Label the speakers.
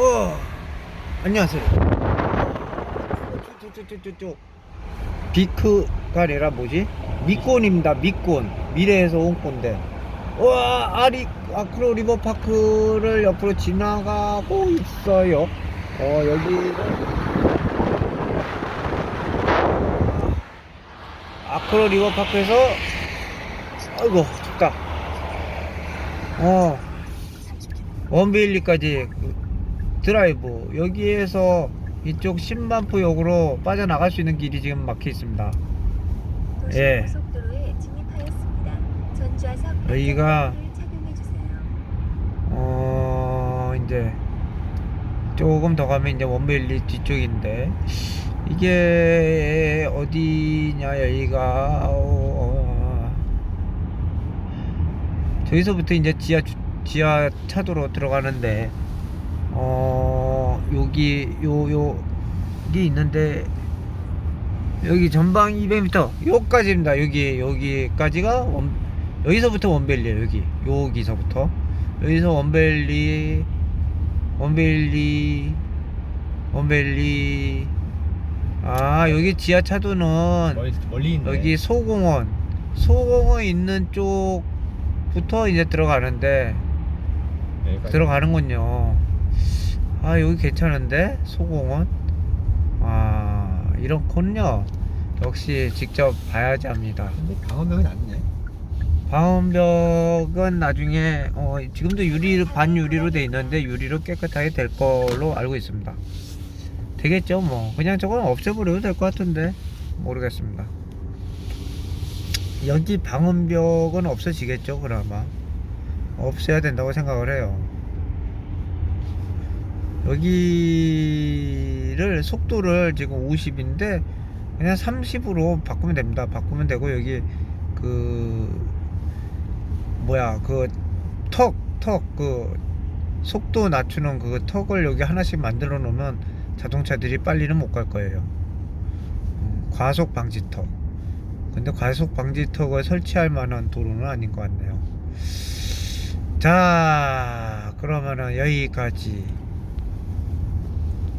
Speaker 1: 어, 안녕하세요. 쭉쭉쭉쭉쭉. 비크가 아니라 뭐지? 미콘입니다. 미콘. 미래에서 온 건데. 와, 아리 아크로 리버 파크를 옆으로 지나가고 있어요. 어, 여기 아크로 리버 파크에서 아이고 춥다. 어. 원베일리까지 드라이브 여기에서 이쪽 10만포역으로 빠져나갈 수 있는 길이 지금 막혀 있습니다. 예. 여기가-. 어 이제 조금 더 가면 이제 원베일리 뒤쪽인데 이게 어디냐 여기가 어, 저기서부터 이제 지하 주- 지하 차도로 들어가는데 어 여기 요 요기 있는데 여기 전방 200m 여기까지입니다. 여기 여기까지가 원, 여기서부터 원벨리에요 여기. 여기서부터. 여기서 원벨리 원벨리 원벨리. 아 여기 지하 차도는
Speaker 2: 멀리, 멀리 있네.
Speaker 1: 여기 소공원. 소공원 있는 쪽부터 이제 들어가는데
Speaker 2: 여기까지.
Speaker 1: 들어가는군요 아 여기 괜찮은데 소공원 아 이런 콘요 역시 직접 봐야지 합니다
Speaker 2: 근데 강원도가 낫네.
Speaker 1: 방음벽은 나중에 어, 지금도 유리 반유리로 돼 있는데 유리로 깨끗하게 될 걸로 알고 있습니다. 되겠죠 뭐 그냥 저건 없애버려도 될 것 같은데 모르겠습니다. 여기 방음벽은 없어지겠죠 그나마 없애야 된다고 생각을 해요. 여기를 속도를 지금 50인데 그냥 30으로 바꾸면 됩니다. 바꾸면 되고 여기 그 뭐야 그 턱 턱 그 속도 낮추는 그 턱을 여기 하나씩 만들어 놓으면 자동차들이 빨리는 못 갈 거예요. 음, 과속 방지 턱. 근데 과속 방지 턱을 설치할 만한 도로는 아닌 것 같네요. 자, 그러면은 여기까지